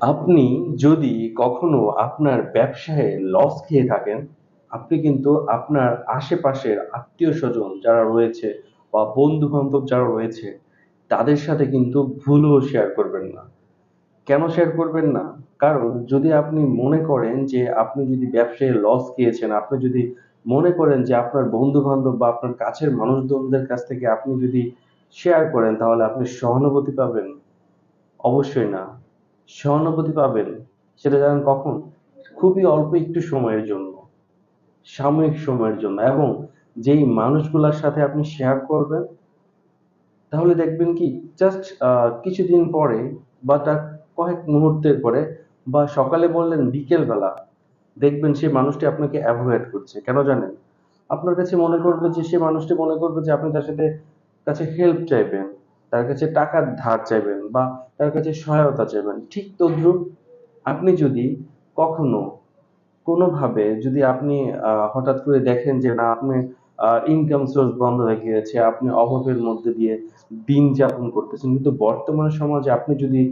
আপনি যদি কখনো আপনার ব্যবসায় লস খেয়ে থাকেন, আপনি কিন্তু আপনার আশেপাশের আত্মীয় স্বজন যারা রয়েছে বা বন্ধু-বান্ধব যারা রয়েছে, তাদের সাথে কিন্তু ভুলও শেয়ার করবেন না। কেন শেয়ার করবেন না? কারণ যদি আপনি মনে করেন যে আপনি যদি ব্যবসায় লস খেয়েছেন, আপনি যদি মনে করেন যে আপনার বন্ধু-বান্ধব বা আপনার কাছের মানুষজনদের কাছ থেকে আপনি যদি শেয়ার করেন তাহলে আপনি সহানুভূতি পাবেন? অবশ্যই না। সহানুভূতি পাবেন, সেটা জানেন কখন? খুবই অল্প একটু সময়ের জন্য। সাময়িক সময়ের জন্য এবং যেই মানুষগুলোর সাথে আপনি শেয়ার করবেন, তাহলে দেখবেন কি জাস্ট কিছুদিন পরে বা তার কয়েক মুহূর্তের পরে বা সকালে বললেন বিকেলবেলা দেখবেন সেই মানুষটি আপনাকে এভয়েড করছে। কেন জানেন? আপনার কাছে মনে করবে যে সে মানুষটি মনে করবে যে আপনি তার সাথে কাছে হেল্প চাইবেন, তার কাছে টাকার ধার চাইবেন বা তার কাছে সহায়তা চাইবেন। ঠিক তদ্রূপ আপনি যদি কখনো কোনোভাবে যদি আপনি হঠাৎ করে দেখেন যে না আপনি ইনকাম সোর্স বন্ধ হয়ে গিয়েছে, আপনি অভাবের মধ্যে দিয়ে দিন যাপন করতেছেন। কিন্তু বর্তমান সমাজে আপনি যদি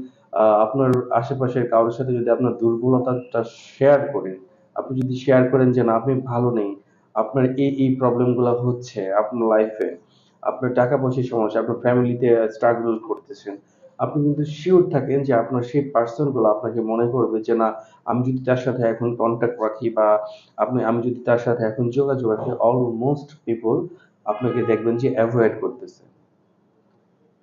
আপনার আশেপাশের কারোর সাথে যদি আপনার দুর্বলতাটা শেয়ার করেন, আপনি যদি শেয়ার করেন যে না আপনি ভালো নেই, আপনার এই, এই প্রবলেমগুলা হচ্ছে আপনার লাইফে, আপনার টাকা-পয়সার সমস্যা, আপনার ফ্যামিলিতে স্ট্রাগল করতেছেন। আপনি কিন্তু সিউর থাকেন যে আপনার সেই পারসনগুলা আপনাকে মনে করবে যে না আমি যদি তার সাথে এখন কনট্যাক্ট রাখি বা আপনি আমি যদি তার সাথে এখন যোগাযোগ রাখি অলমোস্ট পিপল আপনাকে দেখবেন যে এভয়েড করতেছে।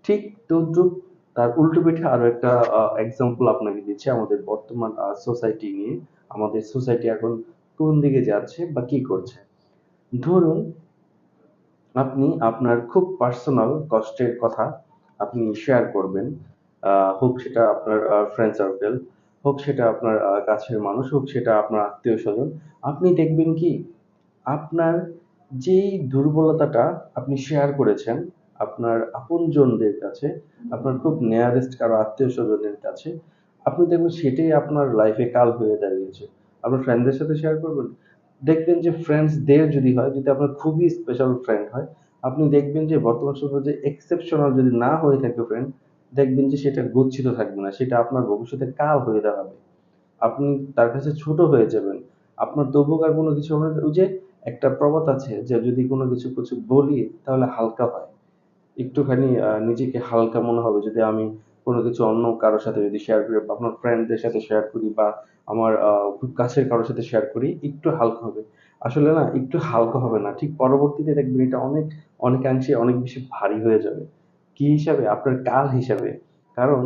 ঠিক তদ্রুপ তার উল্টো পিঠে আরও একটা এক্সাম্পল আপনাকে দিচ্ছি আমাদের বর্তমান সোসাইটি নিয়ে। আমাদের সোসাইটি এখন কোন দিকে যাচ্ছে বা কি করছে। ধরুন আপনি আপনার খুব পার্সোনাল কষ্টের কথা আপনি শেয়ার করবেন। হোক সেটা আপনার ফ্রেন্ড সার্কেল, হোক সেটা আপনার কাছের মানুষ, হোক সেটা আপনার আত্মীয় স্বজন আপনি দেখবেন কি আপনার যেই দুর্বলতাটা আপনি শেয়ার করেছেন আপনার আপনজনদের কাছে, আপনার খুব নিয়ারেস্ট কারও আত্মীয়স্বজনের কাছে, আপনি দেখবেন সেটাই আপনার লাইফে কাল হয়ে দাঁড়িয়েছে। আপনার ফ্রেন্ডদের সাথে শেয়ার করবেন। দেখবেন যে ফ্রেন্ডসদের যদি হয়, যদি আপনার খুবই স্পেশাল ফ্রেন্ড হয়, আপনি দেখবেন যে বর্তমান সমাজে এক্সেপশনাল যদি না হয়ে থাকে ফ্রেন্ড, দেখবেন যে সেটা গচ্ছিত থাকবে না। সেটা আপনার ভবিষ্যতে কাল হয়ে দাঁড়াবে। আপনি তার কাছে ছোট হয়ে যাবেন। আপনার তবুও আর কোনো কিছু হবে। ওই যে একটা প্রবাদ আছে যে যদি কোনো কিছু, কিছু বলি তাহলে হালকা হয়। একটুখানি নিজেকে হালকা মনে হবে যদি আমি কোনো কিছু অন্য কারও সাথে যদি শেয়ার করি বা আপনার ফ্রেন্ডদের সাথে শেয়ার করি বা আমার খুব কাছের কারও সাথে শেয়ার করি, একটু হালকা হবে। আসলে না একটু হালকা হবে না। ঠিক পরবর্তীতে দেখবেন এটা অনেক অনেকাংশে অনেক বেশি ভারী হয়ে যাবে। কি হিসাবে? আপনার কাল হিসাবে। কারণ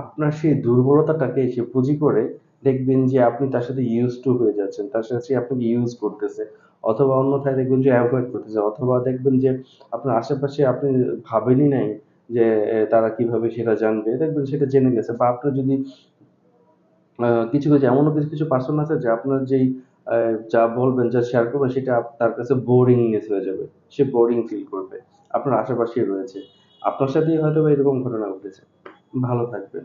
আপনার সেই দুর্বলতাটাকে সে পুঁজি করে দেখবেন যে আপনি তার সাথে ইউজ টু হয়ে যাচ্ছেন। তার সাথে আপনাকে ইউজ করতেছে। অথবা অন্যথায় দেখবেন যে অ্যাভয়েড করতেছে। অথবা দেখবেন যে আপনার আশেপাশে আপনি ভাবেনই নাই যে তারা কীভাবে সেটা জানবে। দেখবেন সেটা জেনে গেছে বা আপনার যদি কিছু, কিছু এমনও কিছু, কিছু পার্সন আছে যে আপনার যেই যা বলবেন, যা শেয়ার করবেন সেটা তার কাছে বোরিংনেস হয়ে যাবে। সে বোরিং ফিল করবে। আপনার আশেপাশেই রয়েছে। আপনার সাথেই হয়তোবা এরকম ঘটনা ঘটেছে। ভালো থাকবেন।